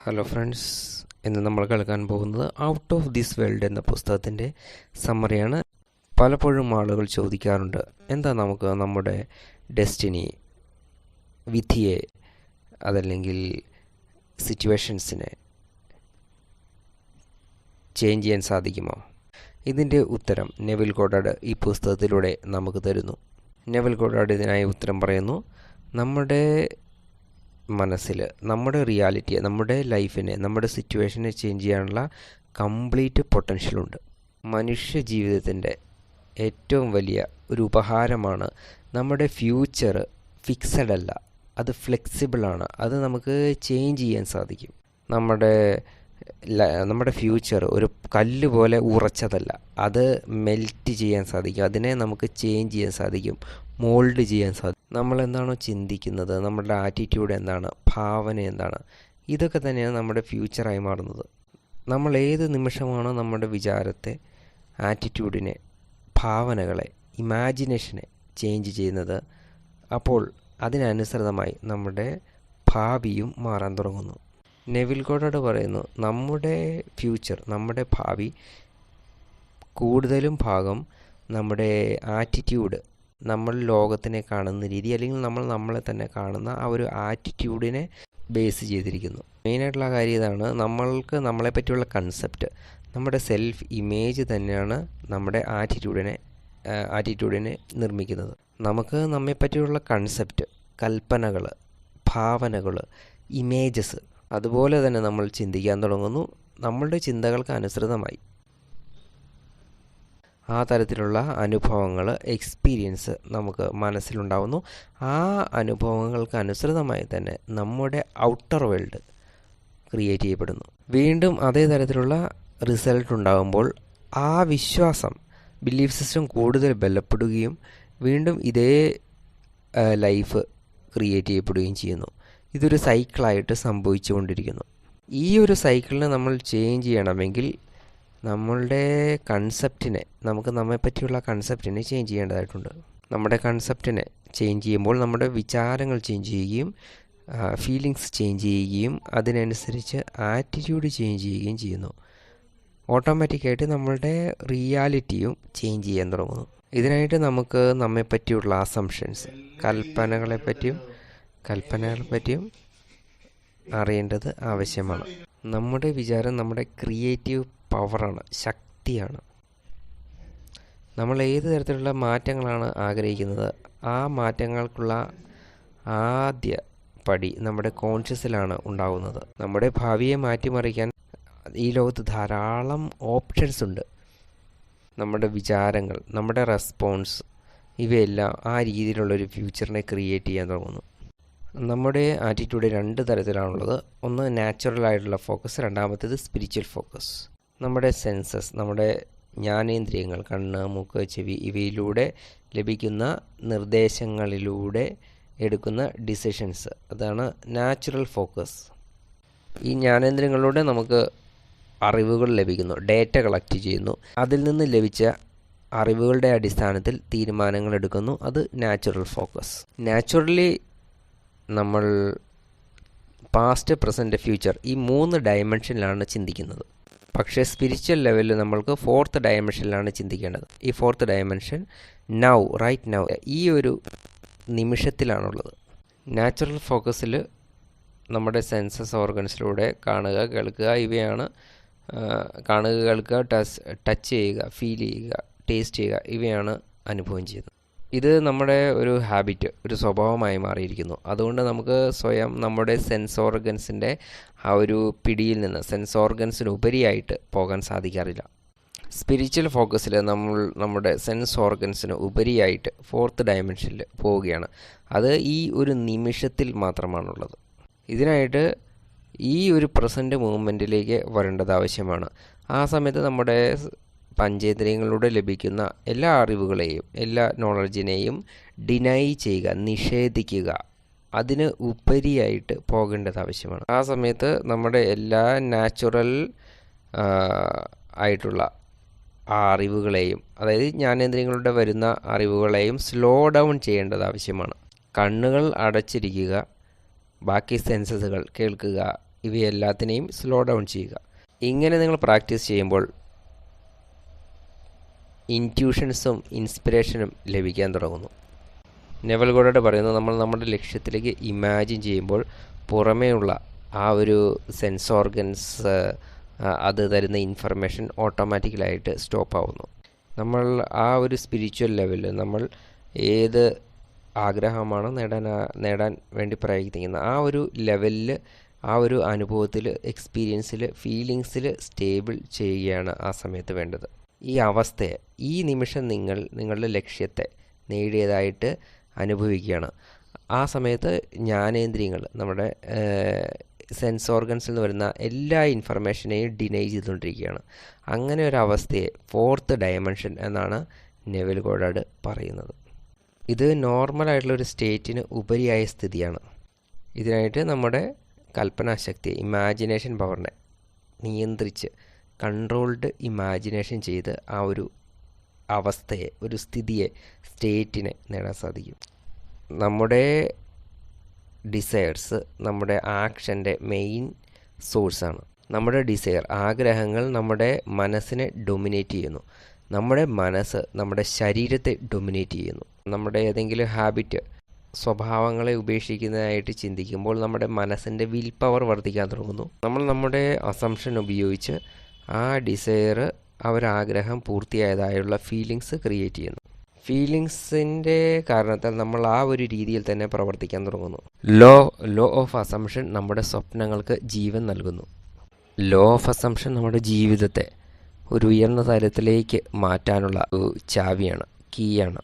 Hello friends ഇന്ന് നമ്മൾ കേൾക്കാൻ പോകുന്നത് ഔട്ട് ഓഫ് ദിസ് വേൾഡ് എന്ന പുസ്തകത്തിന്റെ സമ്മറിയാണ് പലപ്പോഴും ആളുകൾ ചോദിക്കാറുണ്ട് എന്താ നമുക്ക് നമ്മുടെ ഡെസ്റ്റിനി വിധിയെ അതല്ലെങ്കിൽ സിറ്റുവേഷൻസിനെ ചേഞ്ച് ചെയ്യാൻ സാധിക്കുമോ? ഇതിന്റെ ഉത്തരം നെവിൽ ഗോഡാഡ് ഈ പുസ്തകത്തിലൂടെ നമുക്ക് തരുന്നു. നെവിൽ ഗോഡാഡ് ഇതിനായി ഉത്തരം പറയുന്നു നമ്മുടെ മനസ്സിൽ നമ്മുടെ റിയാലിറ്റിയെ നമ്മുടെ ലൈഫിനെ നമ്മുടെ സിറ്റുവേഷനെ ചേഞ്ച് ചെയ്യാനുള്ള കംപ്ലീറ്റ് പൊട്ടൻഷ്യലുണ്ട്. മനുഷ്യ ജീവിതത്തിന്റെ ഏറ്റവും വലിയ ഒരു ഉപഹാരമാണ് നമ്മുടെ ഫ്യൂച്ചർ ഫിക്സഡ് അല്ല അത് ഫ്ലെക്സിബിളാണ്. അത് നമുക്ക് ചേഞ്ച് ചെയ്യാൻ സാധിക്കും. നമ്മുടെ നമ്മുടെ ഫ്യൂച്ചർ ഒരു കല്ല് പോലെ ഉറച്ചതല്ല. അത് മെൽറ്റ് ചെയ്യാൻ സാധിക്കും. അതിനെ നമുക്ക് ചേഞ്ച് ചെയ്യാൻ സാധിക്കും. മോൾഡ് ചെയ്യാൻ സാധിക്കും. നമ്മൾ എന്താണോ ചിന്തിക്കുന്നത്? നമ്മുടെ ആറ്റിറ്റ്യൂഡ് എന്താണ്? ഭാവന എന്താണ്? ഇതൊക്കെ തന്നെയാണ് നമ്മുടെ ഫ്യൂച്ചറായി മാറുന്നത്. നമ്മൾ ഏത് നിമിഷമാണോ നമ്മുടെ വിചാരത്തെ ആറ്റിറ്റ്യൂഡിനെ ഭാവനകളെ ഇമാജിനേഷനെ ചേഞ്ച് ചെയ്യുന്നത് അപ്പോൾ അതിനനുസൃതമായി നമ്മുടെ ഭാവിയും മാറാൻ തുടങ്ങുന്നു. നെവിൽ ഗോഡോട് പറയുന്നു നമ്മുടെ ഫ്യൂച്ചർ നമ്മുടെ ഭാവി കൂടുതലും ഭാഗം നമ്മുടെ ആറ്റിറ്റ്യൂഡ് നമ്മൾ ലോകത്തിനെ കാണുന്ന രീതി അല്ലെങ്കിൽ നമ്മൾ നമ്മളെ തന്നെ കാണുന്ന ആ ഒരു ആറ്റിറ്റ്യൂഡിനെ ബേസ് ചെയ്തിരിക്കുന്നു. മെയിനായിട്ടുള്ള കാര്യം ഇതാണ് നമ്മൾക്ക് നമ്മളെ പറ്റിയുള്ള കൺസെപ്റ്റ് നമ്മുടെ സെൽഫ് ഇമേജ് തന്നെയാണ് നമ്മുടെ ആറ്റിറ്റ്യൂഡിനെ ആറ്റിറ്റ്യൂഡിനെ നിർമ്മിക്കുന്നത്. നമുക്ക് നമ്മെ പറ്റിയുള്ള കൺസെപ്റ്റ് കൽപ്പനകൾ ഭാവനകൾ ഇമേജസ് അതുപോലെ തന്നെ നമ്മൾ ചിന്തിക്കാൻ തുടങ്ങുന്നു. നമ്മളുടെ ചിന്തകൾക്ക് അനുസൃതമായി. ആ തരത്തിലുള്ള അനുഭവങ്ങൾ എക്സ്പീരിയൻസ് നമുക്ക് മനസ്സിലുണ്ടാവുന്നു. ആ അനുഭവങ്ങൾക്ക് അനുസൃതമായി തന്നെ നമ്മുടെ ഔട്ടർ വേൾഡ് ക്രിയേറ്റ് ചെയ്യപ്പെടുന്നു. വീണ്ടും അതേ തരത്തിലുള്ള റിസൾട്ട് ഉണ്ടാകുമ്പോൾ ആ വിശ്വാസം ബിലീഫ് സിസ്റ്റം കൂടുതൽ ബലപ്പെടുകയും വീണ്ടും ഇതേ ലൈഫ് ക്രിയേറ്റ് ചെയ്യപ്പെടുകയും ചെയ്യുന്നു. ഇതൊരു സൈക്കിളായിട്ട് സംഭവിച്ചുകൊണ്ടിരിക്കുന്നു. ഈ ഒരു സൈക്കിളിനെ നമ്മൾ ചേഞ്ച് ചെയ്യണമെങ്കിൽ നമ്മളുടെ കൺസെപ്റ്റിനെ നമുക്ക് നമ്മെ പറ്റിയുള്ള കൺസെപ്റ്റിനെ ചേഞ്ച് ചെയ്യേണ്ടതായിട്ടുണ്ട്. നമ്മുടെ കൺസെപ്റ്റിനെ ചേഞ്ച് ചെയ്യുമ്പോൾ നമ്മുടെ വിചാരങ്ങൾ ചേഞ്ച് ചെയ്യുകയും ഫീലിങ്സ് ചേഞ്ച് ചെയ്യുകയും അതിനനുസരിച്ച് ആറ്റിറ്റ്യൂഡ് ചേഞ്ച് ചെയ്യുകയും ചെയ്യുന്നു. ഓട്ടോമാറ്റിക്കായിട്ട് നമ്മളുടെ റിയാലിറ്റിയും ചേഞ്ച് ചെയ്യാൻ തുടങ്ങുന്നു. ഇതിനായിട്ട് നമുക്ക് നമ്മെ പറ്റിയുള്ള അസംഷൻസ് കൽപ്പനകളെ പറ്റിയും കൽപ്പനകളെ പറ്റിയും അറിയേണ്ടത് ആവശ്യമാണ്. നമ്മുടെ വിചാരം നമ്മുടെ ക്രിയേറ്റീവ് പവറാണ് ശക്തിയാണ്. നമ്മൾ ഏത് തരത്തിലുള്ള മാറ്റങ്ങളാണ് ആഗ്രഹിക്കുന്നത്? ആ മാറ്റങ്ങൾക്കുള്ള ആദ്യ പടി നമ്മുടെ കോൺഷ്യസിലാണ് ഉണ്ടാകുന്നത് നമ്മുടെ ഭാവിയെ മാറ്റിമറിക്കാൻ ഈ ലോകത്ത് ധാരാളം ഓപ്ഷൻസ് ഉണ്ട്. നമ്മുടെ വിചാരങ്ങൾ നമ്മുടെ റെസ്പോൺസ് ഇവയെല്ലാം ആ രീതിയിലുള്ളൊരു ഫ്യൂച്ചറിനെ ക്രിയേറ്റ് ചെയ്യാൻ തുടങ്ങുന്നു. നമ്മുടെ ആറ്റിറ്റ്യൂഡ് രണ്ട് തരത്തിലാണുള്ളത്. ഒന്ന് നാച്ചുറൽ ആയിട്ടുള്ള ഫോക്കസ് രണ്ടാമത്തേത് സ്പിരിച്വൽ ഫോക്കസ് നമ്മുടെ സെൻസസ് നമ്മുടെ ജ്ഞാനേന്ദ്രിയങ്ങൾ കണ്ണ് മൂക്ക് ചെവി ഇവയിലൂടെ ലഭിക്കുന്ന നിർദ്ദേശങ്ങളിലൂടെ എടുക്കുന്ന ഡിസിഷൻസ് അതാണ് നാച്ചുറൽ ഫോക്കസ് ഈ ജ്ഞാനേന്ദ്രിയങ്ങളിലൂടെ നമുക്ക് അറിവുകൾ ലഭിക്കുന്നു ഡേറ്റ കളക്ട് ചെയ്യുന്നു. അതിൽ നിന്ന് ലഭിച്ച അറിവുകളുടെ അടിസ്ഥാനത്തിൽ തീരുമാനങ്ങൾ എടുക്കുന്നു. അത് നാച്ചുറൽ ഫോക്കസ് നാച്ചുറലി നമ്മൾ പാസ്റ്റ് പ്രസന്റ് ഫ്യൂച്ചർ ഈ മൂന്ന് ഡയമെൻഷനിലാണ് ചിന്തിക്കുന്നത്. പക്ഷേ സ്പിരിച്വൽ ലെവലിൽ നമ്മൾക്ക് ഫോർത്ത് ഡയമെൻഷനിലാണ് ചിന്തിക്കേണ്ടത്. ഈ fourth dimension now right now ഈ ഒരു നിമിഷത്തിലാണുള്ളത്. നാച്ചുറൽ ഫോക്കസിൽ നമ്മുടെ സെൻസസ് ഓർഗൻസിലൂടെ കാണുക കേൾക്കുക ഇവയാണ് കാണുക കേൾക്കുക ടച്ച് ടച്ച് ചെയ്യുക ഫീൽ ചെയ്യുക ടേസ്റ്റ് ചെയ്യുക ഇവയാണ് അനുഭവം ചെയ്യുന്നത്. ഇത് നമ്മുടെ ഒരു ഹാബിറ്റ് ഒരു സ്വഭാവമായി മാറിയിരിക്കുന്നു. അതുകൊണ്ട് നമുക്ക് സ്വയം നമ്മുടെ സെൻസ് ഓർഗൻസിന്റെ ആ ഒരു പിടിയിൽ നിന്ന് സെൻസ് ഓർഗൻസിന് ഉപരിയായിട്ട് പോകാൻ സാധിക്കാറില്ല. സ്പിരിച്വൽ ഫോക്കസിൽ നമ്മൾ നമ്മുടെ സെൻസ് ഓർഗൻസിന് ഉപരിയായിട്ട് ഫോർത്ത് ഡയമെൻഷനിൽ പോവുകയാണ്. അത് ഈ ഒരു നിമിഷത്തിൽ മാത്രമാണുള്ളത്. ഇതിനായിട്ട് ഈ ഒരു പ്രസന്റ് മൂവ്മെന്റിലേക്ക് വരേണ്ടത് ആവശ്യമാണ്. ആ സമയത്ത് നമ്മുടെ പഞ്ചേന്ദ്രിയങ്ങളിലൂടെ ലഭിക്കുന്ന എല്ലാ അറിവുകളെയും എല്ലാ നോളജിനെയും ഡിനൈ ചെയ്യുക നിഷേധിക്കുക. അതിന് ഉപരിയായിട്ട് പോകേണ്ടത് ആവശ്യമാണ്. ആ സമയത്ത് നമ്മുടെ എല്ലാ നാച്ചുറൽ ആയിട്ടുള്ള ആ അറിവുകളെയും അതായത് ജ്ഞാനേന്ദ്രിയങ്ങളുടെ വരുന്ന അറിവുകളെയും സ്ലോ ഡൗൺ ചെയ്യേണ്ടത് ആവശ്യമാണ്. കണ്ണുകൾ അടച്ചിരിക്കുക ബാക്കി സെൻസസുകൾ കേൾക്കുക ഇവയെല്ലാത്തിനെയും സ്ലോ ഡൗൺ ചെയ്യുക. ഇങ്ങനെ നിങ്ങൾ പ്രാക്ടീസ് ചെയ്യുമ്പോൾ ഇന്റ്യൂഷൻസും ഇൻസ്പിറേഷനും ലഭിക്കാൻ തുടങ്ങുന്നു. നെവൽ ഗോഡോട് പറയുന്നത് നമ്മൾ നമ്മുടെ ലക്ഷ്യത്തിലേക്ക് ഇമാജിൻ ചെയ്യുമ്പോൾ പുറമേയുള്ള ആ ഒരു സെൻസ് ഓർഗൻസ് അത് തരുന്ന ഇൻഫർമേഷൻ ഓട്ടോമാറ്റിക്കലായിട്ട് സ്റ്റോപ്പ് ആവുന്നു. നമ്മൾ ആ ഒരു സ്പിരിച്വൽ ലെവലിൽ നമ്മൾ ഏത് ആഗ്രഹമാണ് നേടാൻ നേടാൻ വേണ്ടി പ്രയത്നിക്കുന്നത് ആ ഒരു ലെവലിൽ ആ ഒരു അനുഭവത്തിൽ എക്സ്പീരിയൻസിൽ ഫീലിങ്സിൽ സ്റ്റേബിൾ ചെയ്യുകയാണ് ആ സമയത്ത് വേണ്ടത്. ഈ അവസ്ഥയെ ഈ നിമിഷം നിങ്ങൾ നിങ്ങളുടെ ലക്ഷ്യത്തെ നേടിയതായിട്ട് അനുഭവിക്കുകയാണ്. ആ സമയത്ത് ജ്ഞാനേന്ദ്രിയങ്ങൾ നമ്മുടെ സെൻസ് ഓർഗൻസിൽ നിന്ന് വരുന്ന എല്ലാ ഇൻഫർമേഷനെയും ഡിനൈ ചെയ്തുകൊണ്ടിരിക്കുകയാണ്. അങ്ങനെ ഒരു അവസ്ഥയെ ഫോർത്ത് ഡയമെൻഷൻ എന്നാണ് നെവിൽ ഗോഡാഡ് പറയുന്നത്. ഇത് നോർമലായിട്ടുള്ള ഒരു സ്റ്റേറ്റിന് ഉപരിയായ സ്ഥിതിയാണ്. ഇതിനായിട്ട് നമ്മുടെ കൽപ്പനാശക്തി ഇമാജിനേഷൻ പവറിനെ നിയന്ത്രിച്ച് കൺട്രോൾഡ് ഇമാജിനേഷൻ ചെയ്ത് ആ ഒരു അവസ്ഥയെ ഒരു സ്ഥിതിയെ സ്റ്റേറ്റിനെ നേടാൻ സാധിക്കും. നമ്മുടെ ഡിസയേഴ്സ് നമ്മുടെ ആക്ഷന്റെ മെയിൻ സോഴ്സാണ് നമ്മുടെ ഡിസയർ ആഗ്രഹങ്ങൾ നമ്മുടെ മനസ്സിനെ ഡൊമിനേറ്റ് ചെയ്യുന്നു. നമ്മുടെ മനസ്സ് നമ്മുടെ ശരീരത്തെ ഡൊമിനേറ്റ് ചെയ്യുന്നു. നമ്മുടെ ഏതെങ്കിലും ഹാബിറ്റ് സ്വഭാവങ്ങളെ ഉപേക്ഷിക്കുന്നതായിട്ട് ചിന്തിക്കുമ്പോൾ നമ്മുടെ മനസ്സിന്റെ വിൽ പവർ വർദ്ധിക്കാൻ തുടങ്ങുന്നു. നമ്മൾ നമ്മുടെ അസംഷൻ ഉപയോഗിച്ച് ആ ഡിസയർ അവർ ആഗ്രഹം പൂർത്തിയായതായുള്ള ഫീലിങ്സ് ക്രിയേറ്റ് ചെയ്യുന്നു. ഫീലിങ്സിന്റെ കാരണത്താൽ നമ്മൾ ആ ഒരു രീതിയിൽ തന്നെ പ്രവർത്തിക്കാൻ തുടങ്ങുന്നു. ലോ ലോ ഓഫ് അസംഷൻ നമ്മുടെ സ്വപ്നങ്ങൾക്ക് ജീവൻ നൽകുന്നു. ലോ ഓഫ് അസംഷൻ നമ്മുടെ ജീവിതത്തെ ഒരു ഉയർന്ന തലത്തിലേക്ക് മാറ്റാനുള്ള ചാവിയാണ് കീയാണ്.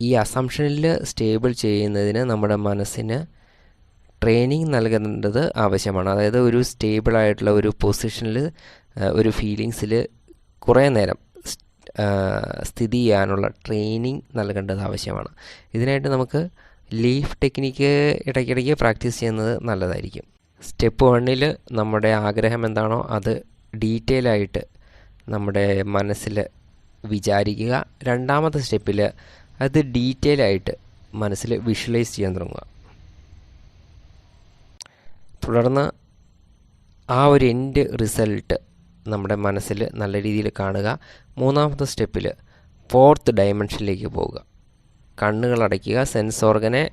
ഈ അസംഷനിൽ സ്റ്റേബിൾ ചെയ്യുന്നതിന് നമ്മുടെ മനസ്സിന് ട്രെയിനിങ് നൽകേണ്ടത് ആവശ്യമാണ്. അതായത് ഒരു സ്റ്റേബിളായിട്ടുള്ള ഒരു പൊസിഷനിൽ ഒരു ഫീലിങ്സിൽ കുറേ നേരം സ്ഥിതി ചെയ്യാനുള്ള ട്രെയിനിങ് നൽകേണ്ടത് ആവശ്യമാണ്. ഇതിനായിട്ട് നമുക്ക് ലീഫ് ടെക്നിക്ക് ഇടയ്ക്കിടയ്ക്ക് പ്രാക്ടീസ് ചെയ്യുന്നത് നല്ലതായിരിക്കും. സ്റ്റെപ്പ് വണ്ണിൽ നമ്മുടെ ആഗ്രഹം എന്താണോ അത് ഡീറ്റെയിൽ ആയിട്ട് നമ്മുടെ മനസ്സിൽ വിചാരിക്കുക. രണ്ടാമത്തെ സ്റ്റെപ്പിൽ അത് ഡീറ്റെയിൽ ആയിട്ട് മനസ്സിൽ വിഷ്വലൈസ് ചെയ്യാൻ തുടങ്ങുക. തുടർന്ന് ആ ഒരു എൻഡ് റിസൾട്ട് നമ്മുടെ മനസ്സിൽ നല്ല രീതിയിൽ കാണുക. മൂന്നാമത്തെ സ്റ്റെപ്പിൽ ഫോർത്ത് ഡയമെൻഷനിലേക്ക് പോവുക. കണ്ണുകൾ അടയ്ക്കുക സെൻസ് ഓർഗനെ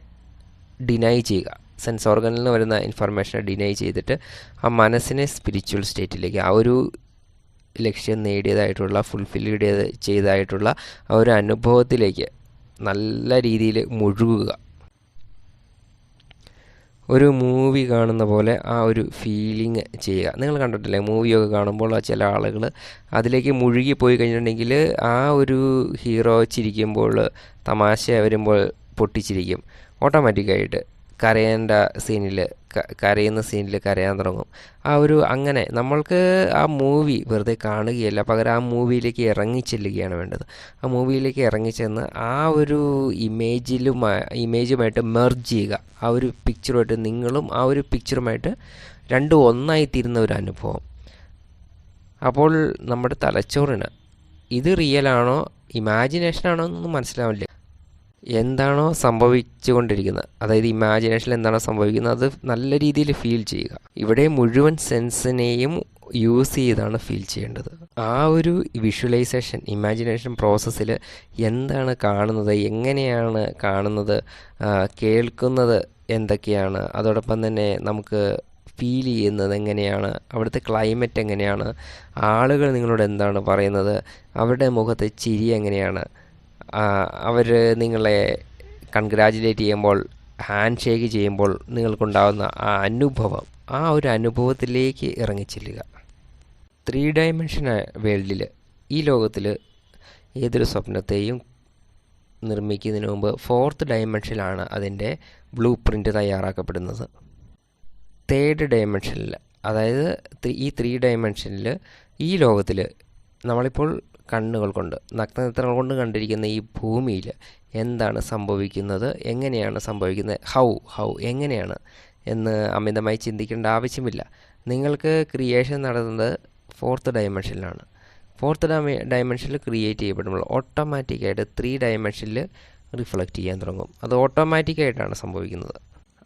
ഡിനൈ ചെയ്യുക. സെൻസ് ഓർഗനിൽ നിന്ന് വരുന്ന ഇൻഫർമേഷനെ ഡിനൈ ചെയ്തിട്ട് ആ മനസ്സിനെ സ്പിരിച്വൽ സ്റ്റേറ്റിലേക്ക് ആ ഒരു ലക്ഷ്യം നേടിയതായിട്ടുള്ള ഫുൾഫിൽ ചെയ്തതായിട്ടുള്ള ആ ഒരു അനുഭവത്തിലേക്ക് നല്ല രീതിയിൽ മുഴുകുക. ഒരു മൂവി കാണുന്ന പോലെ ആ ഒരു ഫീലിംഗ് ചെയ്യുക. നിങ്ങൾ കണ്ടിട്ടില്ലേ? മൂവിയൊക്കെ കാണുമ്പോൾ ചില ആളുകൾ അതിലേക്ക് മുഴുകി പോയി കഴിഞ്ഞിട്ടുണ്ടെങ്കിൽ ആ ഒരു ഹീറോ ചിരിക്കുമ്പോൾ തമാശ വരുമ്പോൾ പൊട്ടിച്ചിരിക്കും. ഓട്ടോമാറ്റിക്കായിട്ട് കരയേണ്ട സീനിൽ കരയുന്ന സീനിൽ കരയാൻ തുടങ്ങും. ആ ഒരു അങ്ങനെ നമ്മൾക്ക് ആ മൂവി വെറുതെ കാണുകയല്ല പകരം ആ മൂവിയിലേക്ക് ഇറങ്ങിച്ചെല്ലുകയാണ് വേണ്ടത്. ആ മൂവിയിലേക്ക് ഇറങ്ങിച്ചെന്ന് ആ ഒരു ഇമേജിലുമായി ഇമേജുമായിട്ട് മെർജ് ചെയ്യുക. ആ ഒരു പിക്ചറുമായിട്ട് നിങ്ങളും ആ ഒരു പിക്ചറുമായിട്ട് രണ്ടും ഒന്നായിത്തീരുന്ന ഒരു അനുഭവം. അപ്പോൾ നമ്മുടെ തലച്ചോറിന് ഇത് റിയലാണോ ഇമാജിനേഷനാണോ എന്നൊന്നും മനസ്സിലാവില്ല. എന്താണോ സംഭവിച്ചുകൊണ്ടിരിക്കുന്നത്. അതായത് ഇമാജിനേഷനിൽ എന്താണോ സംഭവിക്കുന്നത് അത് നല്ല രീതിയിൽ ഫീൽ ചെയ്യുക. ഇവിടെ മുഴുവൻ സെൻസിനെയും യൂസ് ചെയ്താണ് ഫീൽ ചെയ്യേണ്ടത്. ആ ഒരു വിഷ്വലൈസേഷൻ ഇമാജിനേഷൻ പ്രോസസ്സിൽ എന്താണ് കാണുന്നത് എങ്ങനെയാണ് കാണുന്നത് കേൾക്കുന്നത് എന്തൊക്കെയാണ് അതോടൊപ്പം തന്നെ നമുക്ക് ഫീൽ ചെയ്യുന്നത് എങ്ങനെയാണ് അവിടുത്തെ ക്ലൈമറ്റ് എങ്ങനെയാണ് ആളുകൾ നിങ്ങളോട് എന്താണ് പറയുന്നത് അവരുടെ മുഖത്തെ ചിരി എങ്ങനെയാണ് അവർ നിങ്ങളെ കൺഗ്രാജുലേറ്റ് ചെയ്യുമ്പോൾ ഹാൻഡ് ഷേക്ക് ചെയ്യുമ്പോൾ നിങ്ങൾക്കുണ്ടാകുന്ന ആ അനുഭവം ആ ഒരു അനുഭവത്തിലേക്ക് ഇറങ്ങിച്ചെല്ലുക. ത്രീ ഡയമെൻഷൻ വേൾഡിൽ ഈ ലോകത്തിൽ ഏതൊരു സ്വപ്നത്തെയും നിർമ്മിക്കുന്നതിന് മുമ്പ് ഫോർത്ത് ഡയമെൻഷനിലാണ് അതിന്റെ ബ്ലൂ പ്രിന്റ് തയ്യാറാക്കപ്പെടുന്നത്. തേർഡ് ഡയമെൻഷനിൽ അതായത് ഈ ത്രീ ഡയമെൻഷനിൽ ഈ ലോകത്തിൽ നമ്മളിപ്പോൾ കണ്ണുകൾ കൊണ്ട് നഗ്നനേത്രങ്ങൾ കൊണ്ട് കണ്ടിരിക്കുന്ന ഈ ഭൂമിയിൽ എന്താണ് സംഭവിക്കുന്നത്? എങ്ങനെയാണ് സംഭവിക്കുന്നത്? ഹൗ ഹൗ എങ്ങനെയാണ്? എന്ന് അമിതമായി ചിന്തിക്കേണ്ട ആവശ്യമില്ല. നിങ്ങൾക്ക് ക്രിയേഷൻ നടന്നത് ഫോർത്ത് ഡയമെൻഷനിലാണ് ഫോർത്ത് ഡയമെൻഷനിൽ ക്രിയേറ്റ് ചെയ്യപ്പെടുമ്പോൾ ഓട്ടോമാറ്റിക്കായിട്ട് ത്രീ ഡയമെൻഷനിൽ റിഫ്ലക്റ്റ് ചെയ്യാൻ തുടങ്ങും. അത് ഓട്ടോമാറ്റിക്കായിട്ടാണ് സംഭവിക്കുന്നത്.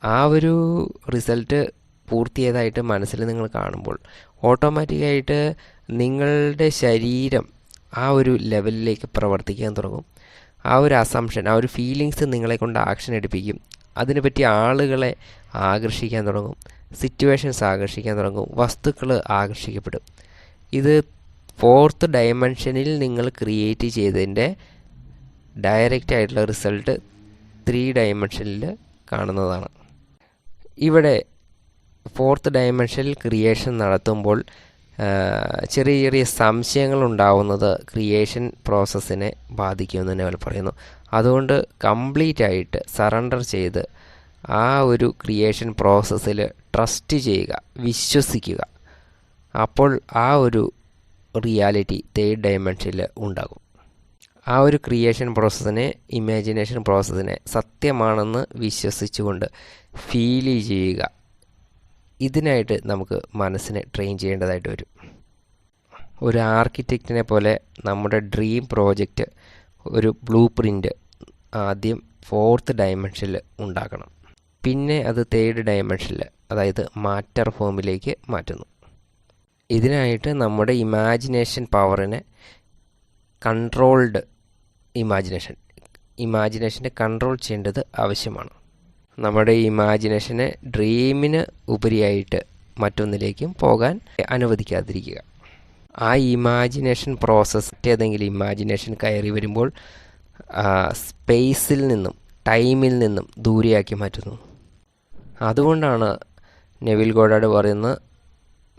ആ ഒരു റിസൾട്ട് പൂർത്തിയായതായിട്ട് മനസ്സിൽ നിങ്ങൾ കാണുമ്പോൾ ഓട്ടോമാറ്റിക്കായിട്ട് നിങ്ങളുടെ ശരീരം ആ ഒരു ലെവലിലേക്ക് പ്രവർത്തിക്കാൻ തുടങ്ങും. ആ ഒരു അസംഷൻ ആ ഒരു ഫീലിങ്സ് നിങ്ങളെ കൊണ്ട് ആക്ഷൻ എടുപ്പിക്കും. അതിനെപ്പറ്റി ആളുകളെ ആകർഷിക്കാൻ തുടങ്ങും. സിറ്റുവേഷൻസ് ആകർഷിക്കാൻ തുടങ്ങും. വസ്തുക്കൾ ആകർഷിക്കപ്പെടും. ഇത് ഫോർത്ത് ഡയമെൻഷനിൽ നിങ്ങൾ ക്രിയേറ്റ് ചെയ്തതിന്റെ ഡയറക്റ്റ് ആയിട്ടുള്ള റിസൾട്ട് ത്രീ ഡയമെൻഷനിൽ കാണുന്നതാണ്. ഇവിടെ ഫോർത്ത് ഡയമെൻഷനിൽ ക്രിയേഷൻ നടത്തുമ്പോൾ ചെറിയ ചെറിയ സംശയങ്ങൾ ഉണ്ടാവുന്നത് ക്രിയേഷൻ പ്രോസസ്സിനെ ബാധിക്കുമെന്ന് തന്നെ അവർ പറയുന്നു. അതുകൊണ്ട് കംപ്ലീറ്റ് ആയിട്ട് സറണ്ടർ ചെയ്ത് ആ ഒരു ക്രിയേഷൻ പ്രോസസ്സിൽ ട്രസ്റ്റ് ചെയ്യുക വിശ്വസിക്കുക. അപ്പോൾ ആ ഒരു റിയാലിറ്റി തേർഡ് ഡയമെൻഷനിൽ ഉണ്ടാകും. ആ ഒരു ക്രിയേഷൻ പ്രോസസ്സിനെ ഇമാജിനേഷൻ പ്രോസസ്സിനെ സത്യമാണെന്ന് വിശ്വസിച്ചുകൊണ്ട് ഫീൽ ചെയ്യുക. ഇതിനായിട്ട് നമുക്ക് മനസ്സിനെ ട്രെയിൻ ചെയ്യേണ്ടതായിട്ട് വരും. ഒരു ആർക്കിടെക്റ്റിനെ പോലെ നമ്മുടെ ഡ്രീം പ്രോജക്റ്റ് ഒരു ബ്ലൂ പ്രിന്റ് ആദ്യം ഫോർത്ത് ഡയമെൻഷനിൽ ഉണ്ടാക്കണം. പിന്നെ അത് തേർഡ് ഡയമെൻഷനിൽ അതായത് മാറ്റർ ഫോമിലേക്ക് മാറ്റുന്നു. ഇതിനായിട്ട് നമ്മുടെ ഇമാജിനേഷൻ പവറിനെ കൺട്രോൾഡ് ഇമാജിനേഷൻ ഇമാജിനേഷനെ കൺട്രോൾ ചെയ്യേണ്ടത് ആവശ്യമാണ്. നമ്മുടെ ഇമാജിനേഷനെ ഡ്രീമിന് ഉപരിയായിട്ട് മറ്റൊന്നിലേക്കും പോകാൻ അനുവദിക്കാതിരിക്കുക. ആ ഇമാജിനേഷൻ പ്രോസസ്സ് ഏതെങ്കിലും ഇമാജിനേഷൻ കയറി വരുമ്പോൾ സ്പേസിൽ നിന്നും ടൈമിൽ നിന്നും ദൂരെയാക്കി മാറ്റുന്നു. അതുകൊണ്ടാണ് നെവിൽ ഗോഡാഡ് പറയുന്നത്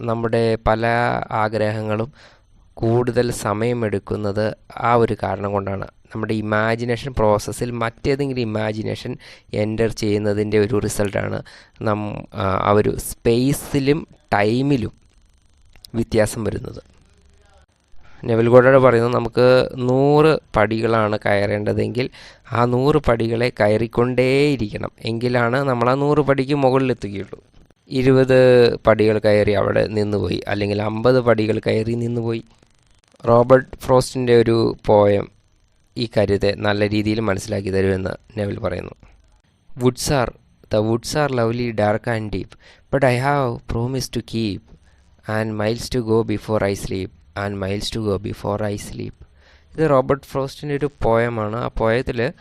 നമ്മുടെ പല ആഗ്രഹങ്ങളും കൂടുതൽ സമയമെടുക്കുന്നത് ആ ഒരു കാരണം കൊണ്ടാണ്. നമ്മുടെ ഇമാജിനേഷൻ പ്രോസസ്സിൽ മറ്റേതെങ്കിലും ഇമാജിനേഷൻ എന്റർ ചെയ്യുന്നതിന്റെ ഒരു റിസൾട്ടാണ് നം ആ ഒരു സ്പേസിലും ടൈമിലും വ്യത്യാസം വരുന്നത്. നെവൽ ഗോഡോട് പറയുന്നത് നമുക്ക് നൂറ് പടികളാണ് കയറേണ്ടതെങ്കിൽ ആ നൂറ് പടികളെ കയറിക്കൊണ്ടേയിരിക്കണം. എങ്കിലാണ് നമ്മൾ ആ നൂറ് പടിക്ക് മുകളിലെത്തുകയുള്ളൂ ഇരുപത് പടികൾ കയറി അവിടെ നിന്നുപോയി. അല്ലെങ്കിൽ അമ്പത് പടികൾ കയറി നിന്നുപോയി. റോബർട്ട് ഫ്രോസ്റ്റിന്റെ ഒരു പോയം ഈ കാര്യത്തെ നല്ല രീതിയിൽ മനസ്സിലാക്കി തരുമെന്ന് നെവിൽ പറയുന്നു. Woods are the woods are lovely dark and deep but I have promise to keep and miles to go before I sleep and miles to go before I sleep ഇത് Robert ഫ്രോസ്റ്റിന്റെ ഒരു പോയമാണ് ആ പോയത്തിൽ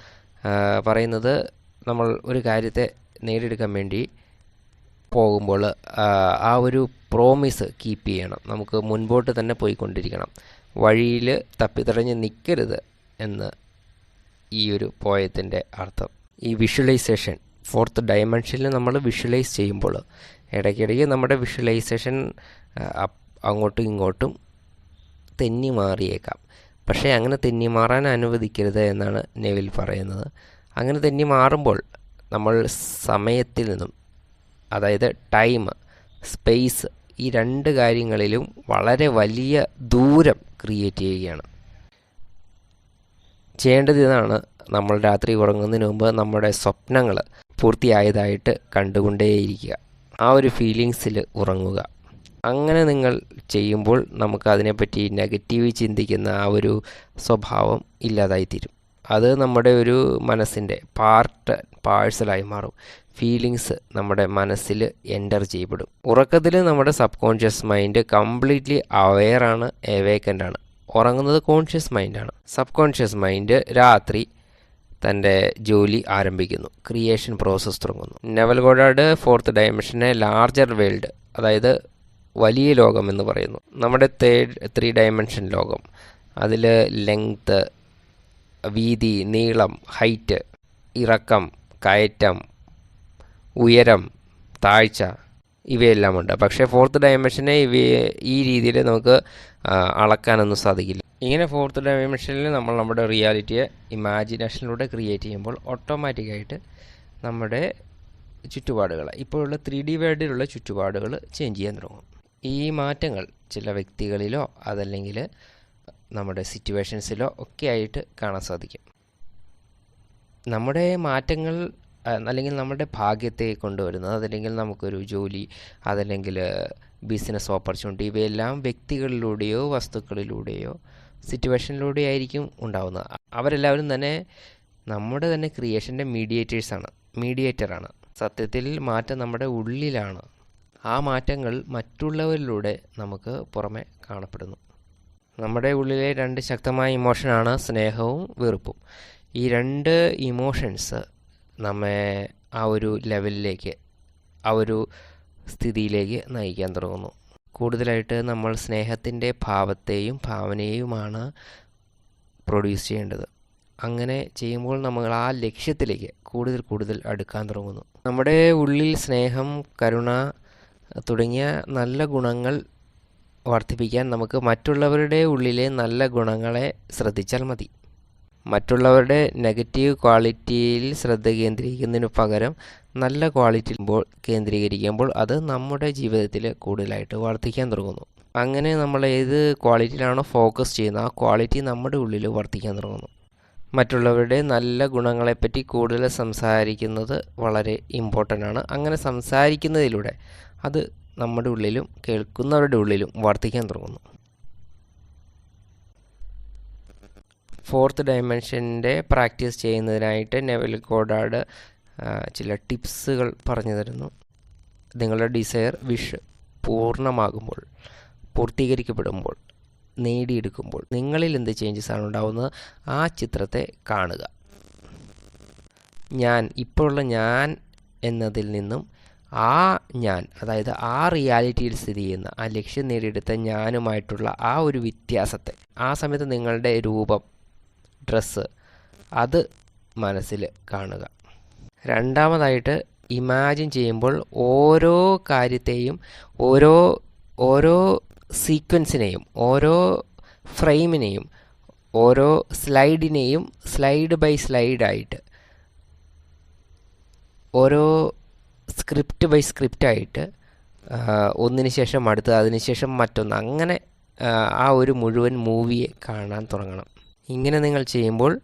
പറയുന്നത് നമ്മൾ ഒരു കാര്യത്തെ നേടിയെടുക്കാൻ വേണ്ടി പോകുമ്പോൾ ആ ഒരു പ്രോമിസ് കീപ്പ് ചെയ്യണം. നമുക്ക് മുൻപോട്ട് തന്നെ പോയിക്കൊണ്ടിരിക്കണം. വഴിയിൽ തപ്പിത്തടഞ്ഞ് നിൽക്കരുത്. എന്ന് ഈ ഒരു പോയത്തിന്റെ അർത്ഥം. ഈ വിഷ്വലൈസേഷൻ ഫോർത്ത് ഡയമെൻഷനിൽ നമ്മൾ വിഷ്വലൈസ് ചെയ്യുമ്പോൾ ഇടയ്ക്കിടയ്ക്ക് നമ്മുടെ വിഷ്വലൈസേഷൻ അങ്ങോട്ടും ഇങ്ങോട്ടും തെന്നി മാറിയേക്കാം. പക്ഷേ അങ്ങനെ തെന്നി മാറാൻ അനുവദിക്കരുത് എന്നാണ് നെവിൽ പറയുന്നത്. അങ്ങനെ തെന്നി മാറുമ്പോൾ നമ്മൾ സമയത്തിൽ നിന്നും അതായത് ടൈം സ്പേസ് ഈ രണ്ട് കാര്യങ്ങളിലും വളരെ വലിയ ദൂരം ക്രിയേറ്റ് ചെയ്യുകയാണ്. ചെയ്യേണ്ടത് ഇതാണ് നമ്മൾ രാത്രി ഉറങ്ങുന്നതിന് മുമ്പ് നമ്മുടെ സ്വപ്നങ്ങൾ പൂർത്തിയായതായിട്ട് കണ്ടുകൊണ്ടേയിരിക്കുക. ആ ഒരു ഫീലിങ്സിൽ ഉറങ്ങുക. അങ്ങനെ നിങ്ങൾ ചെയ്യുമ്പോൾ നമുക്ക് അതിനെപ്പറ്റി നെഗറ്റീവ് ചിന്തിക്കുന്ന ആ ഒരു സ്വഭാവം ഇല്ലാതായിത്തീരും. അത് നമ്മുടെ ഒരു മനസ്സിന്റെ പാർട്ട് പാഴ്സലായി മാറും. ഫീലിങ്സ് നമ്മുടെ മനസ്സിൽ എന്റർ ചെയ്യപ്പെടും. ഉറക്കത്തിൽ നമ്മുടെ സബ് കോൺഷ്യസ് മൈൻഡ് കംപ്ലീറ്റ്ലി അവെയറാണ് എവേക്കന്റ് ആണ്. ഉറങ്ങുന്നത് കോൺഷ്യസ് മൈൻഡാണ് സബ് കോൺഷ്യസ് മൈൻഡ് രാത്രി തന്റെ ജോലി ആരംഭിക്കുന്നു. ക്രിയേഷൻ പ്രോസസ്സ് തുടങ്ങുന്നു. നെവൽ ഗോഡാഡ് ഫോർത്ത് ഡയമെൻഷനെ ലാർജർ വേൾഡ് അതായത് വലിയ ലോകം എന്ന് പറയുന്നു. നമ്മുടെ തേർഡ് ത്രീ ഡയമെൻഷൻ ലോകം. അതിൽ ലെങ്ത്ത് വീതി നീളം ഹൈറ്റ് ഇറക്കം കയറ്റം ഉയരം താഴ്ച ഇവയെല്ലാം ഉണ്ട്. പക്ഷേ ഫോർത്ത് ഡയമെൻഷനെ ഇവയെ ഈ രീതിയിൽ നമുക്ക് അളക്കാനൊന്നും സാധിക്കില്ല. ഇങ്ങനെ ഫോർത്ത് ഡയമെൻഷനിൽ നമ്മൾ നമ്മുടെ റിയാലിറ്റിയെ ഇമാജിനേഷനിലൂടെ ക്രിയേറ്റ് ചെയ്യുമ്പോൾ ഓട്ടോമാറ്റിക്കായിട്ട് നമ്മുടെ ചുറ്റുപാടുകൾ ഇപ്പോഴുള്ള ത്രീ ഡി വേൾഡിലുള്ള ചുറ്റുപാടുകൾ ചേഞ്ച് ചെയ്യാൻ തുടങ്ങും. ഈ മാറ്റങ്ങൾ ചില വ്യക്തികളിലോ അതല്ലെങ്കിൽ നമ്മുടെ സിറ്റുവേഷൻസിലോ ഒക്കെ ആയിട്ട് കാണാൻ സാധിക്കും. നമ്മുടെ മാറ്റങ്ങൾ അല്ലെങ്കിൽ നമ്മുടെ ഭാഗ്യത്തെ കൊണ്ടുവരുന്നത് അതല്ലെങ്കിൽ നമുക്കൊരു ജോലി അതല്ലെങ്കിൽ ബിസിനസ് ഓപ്പർച്യൂണിറ്റി ഇവയെല്ലാം വ്യക്തികളിലൂടെയോ വസ്തുക്കളിലൂടെയോ സിറ്റുവേഷനിലൂടെ ആയിരിക്കും ഉണ്ടാവുന്നത്. അവരെല്ലാവരും തന്നെ നമ്മുടെ തന്നെ ക്രിയേഷന്റെ മീഡിയേറ്റേഴ്സാണ് മീഡിയേറ്ററാണ് സത്യത്തിൽ മാറ്റം നമ്മുടെ ഉള്ളിലാണ്. ആ മാറ്റങ്ങൾ മറ്റുള്ളവരിലൂടെ നമുക്ക് പുറമെ കാണപ്പെടുന്നു. നമ്മുടെ ഉള്ളിലെ രണ്ട് ശക്തമായ ഇമോഷനാണ് സ്നേഹവും വെറുപ്പും. ഈ രണ്ട് ഇമോഷൻസ് നമ്മെ ആ ഒരു ലെവലിലേക്ക് ആ ഒരു സ്ഥിതിയിലേക്ക് നയിക്കാൻ തുടങ്ങുന്നു. കൂടുതലായിട്ട് നമ്മൾ സ്നേഹത്തിന്റെ ഭാവത്തെയും ഭാവനയെയുമാണ് പ്രൊഡ്യൂസ് ചെയ്യേണ്ടത്. അങ്ങനെ ചെയ്യുമ്പോൾ നമ്മൾ ആ ലക്ഷ്യത്തിലേക്ക് കൂടുതൽ കൂടുതൽ അടുക്കാൻ തുടങ്ങുന്നു. നമ്മുടെ ഉള്ളിൽ സ്നേഹം കരുണ തുടങ്ങിയ നല്ല ഗുണങ്ങൾ വർദ്ധിപ്പിക്കാൻ നമുക്ക് മറ്റുള്ളവരുടെ ഉള്ളിലെ നല്ല ഗുണങ്ങളെ ശ്രദ്ധിച്ചാൽ മതി. മറ്റുള്ളവരുടെ നെഗറ്റീവ് ക്വാളിറ്റിയിൽ ശ്രദ്ധ കേന്ദ്രീകരിക്കുന്നതിന് പകരം നല്ല ക്വാളിറ്റി കേന്ദ്രീകരിക്കുമ്പോൾ അത് നമ്മുടെ ജീവിതത്തിൽ കൂടുതലായിട്ട് വർദ്ധിക്കാൻ തുടങ്ങുന്നു. അങ്ങനെ നമ്മൾ ഏത് ക്വാളിറ്റിയിലാണോ ഫോക്കസ് ചെയ്യുന്നത് ആ ക്വാളിറ്റി നമ്മുടെ ഉള്ളിൽ വർദ്ധിക്കാൻ തുടങ്ങുന്നു. മറ്റുള്ളവരുടെ നല്ല ഗുണങ്ങളെപ്പറ്റി കൂടുതൽ സംസാരിക്കുന്നത് വളരെ ഇമ്പോർട്ടന്റ് ആണ്. അങ്ങനെ സംസാരിക്കുന്നതിലൂടെ അത് നമ്മുടെ ഉള്ളിലും കേൾക്കുന്നവരുടെ ഉള്ളിലും വർദ്ധിക്കാൻ തുടങ്ങുന്നു. ഫോർത്ത് ഡയമെൻഷന്റെ പ്രാക്ടീസ് ചെയ്യുന്നതിനായിട്ട് നെവൽ കോഡാഡ് ചില ടിപ്സുകൾ പറഞ്ഞു തരുന്നു. നിങ്ങളുടെ ഡിസയർ വിഷ് പൂർണമാകുമ്പോൾ പൂർത്തീകരിക്കപ്പെടുമ്പോൾ നേടിയെടുക്കുമ്പോൾ നിങ്ങളിൽ എന്ത് ആണ് ഉണ്ടാവുന്നത്? ആ ചിത്രത്തെ കാണുക. ഞാൻ ഇപ്പോഴുള്ള ഞാൻ എന്നതിൽ നിന്നും ആ ഞാൻ അതായത് ആ റിയാലിറ്റിയിൽ സ്ഥിതി ചെയ്യുന്ന ആ ലക്ഷ്യം നേടിയെടുത്ത ഞാനുമായിട്ടുള്ള ആ ഒരു വ്യത്യാസത്തെ ആ സമയത്ത് നിങ്ങളുടെ രൂപം ഡ്രസ്സ്. അത് മനസ്സിൽ കാണുക. രണ്ടാമതായിട്ട് ഇമാജിൻ ചെയ്യുമ്പോൾ ഓരോ കാര്യത്തെയും ഓരോ ഓരോ സീക്വൻസിനെയും ഓരോ ഫ്രെയിമിനെയും ഓരോ സ്ലൈഡിനെയും സ്ലൈഡ് ബൈ സ്ലൈഡായിട്ട് ഓരോ സ്ക്രിപ്റ്റ് ബൈ സ്ക്രിപ്റ്റായിട്ട് ഒന്നിന് ശേഷം അടുത്ത് അതിനുശേഷം മറ്റൊന്ന് അങ്ങനെ ആ ഒരു മുഴുവൻ മൂവിയെ കാണാൻ തുടങ്ങണം. ഇങ്ങനെ നിങ്ങൾ ചെയ്യുമ്പോൾ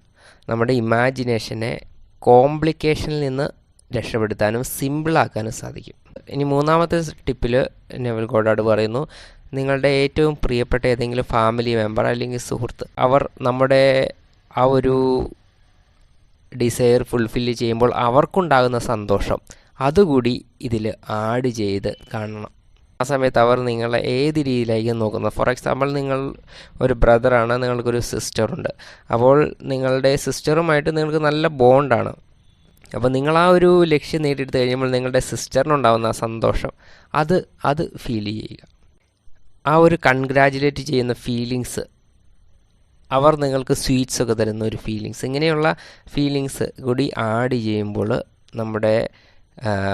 നമ്മുടെ ഇമാജിനേഷനെ കോംപ്ലിക്കേഷനിൽ നിന്ന് രക്ഷപ്പെടുത്താനും സിമ്പിളാക്കാനും സാധിക്കും. ഇനി മൂന്നാമത്തെ ടിപ്പിൽ നെവൽ ഗോഡാട് പറയുന്നു നിങ്ങളുടെ ഏറ്റവും പ്രിയപ്പെട്ട ഏതെങ്കിലും ഫാമിലി മെമ്പർ അല്ലെങ്കിൽ സുഹൃത്ത് അവർ നമ്മുടെ ആ ഒരു ഡിസയർ ഫുൾഫിൽ ചെയ്യുമ്പോൾ അവർക്കുണ്ടാകുന്ന സന്തോഷം അതുകൂടി ഇതിൽ ആഡ് ചെയ്ത് കാണണം. ആ സമയത്ത് അവർ നിങ്ങളെ ഏത് രീതിയിലായിരിക്കും നോക്കുന്നത്? ഫോർ എക്സാമ്പിൾ നിങ്ങൾ ഒരു ബ്രദറാണ് നിങ്ങൾക്കൊരു സിസ്റ്ററുണ്ട് അപ്പോൾ നിങ്ങളുടെ സിസ്റ്ററുമായിട്ട് നിങ്ങൾക്ക് നല്ല ബോണ്ടാണ് അപ്പോൾ നിങ്ങൾ ആ ഒരു ലക്ഷ്യം നേടിയെടുത്ത് കഴിയുമ്പോൾ നിങ്ങളുടെ സിസ്റ്ററിനുണ്ടാകുന്ന സന്തോഷം അത് അത് ഫീൽ ചെയ്യുക. ആ ഒരു കൺഗ്രാജുലേറ്റ് ചെയ്യുന്ന ഫീലിങ്സ് അവർ നിങ്ങൾക്ക് സ്വീറ്റ്സ് ഒക്കെ തരുന്ന ഒരു ഫീലിങ്സ് ഇങ്ങനെയുള്ള ഫീലിങ്സ് കൂടി ആഡ് ചെയ്യുമ്പോൾ നമ്മുടെ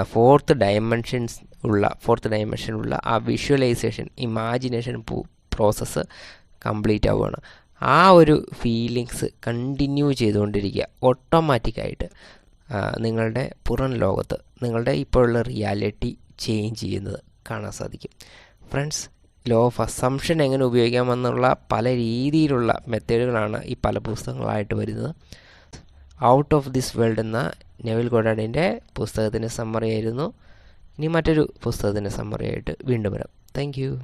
ഫോർത്ത് ഡയമെൻഷൻസ് ഉള്ള ഫോർത്ത് ഡയമെൻഷനുള്ള ആ വിഷ്വലൈസേഷൻ ഇമാജിനേഷൻ പ്രോസസ്സ് കംപ്ലീറ്റ് ആവുകയാണ് ആ ഒരു ഫീലിങ്സ് കണ്ടിന്യൂ ചെയ്തുകൊണ്ടിരിക്കുക ഓട്ടോമാറ്റിക്കായിട്ട് നിങ്ങളുടെ പുറം ലോകത്ത് നിങ്ങളുടെ ഇപ്പോഴുള്ള റിയാലിറ്റി ചേഞ്ച് ചെയ്യുന്നത് കാണാൻ സാധിക്കും. ഫ്രണ്ട്സ് ലോ ഓഫ് അസംഷൻ എങ്ങനെ ഉപയോഗിക്കാമെന്നുള്ള പല രീതിയിലുള്ള മെത്തേഡുകളാണ് ഈ പല പുസ്തകങ്ങളായിട്ട് വരുന്നത്. ഔട്ട് ഓഫ് ദിസ് വേൾഡ് എന്ന നെവിൽ ഗോഡാഡിന്റെ പുസ്തകത്തിന്റെ സമ്മറി ആയിരുന്നു. ഇനി മറ്റൊരു പുസ്തകത്തിന്റെ സമ്മറി ആയിട്ട് വീണ്ടും വരാം. താങ്ക്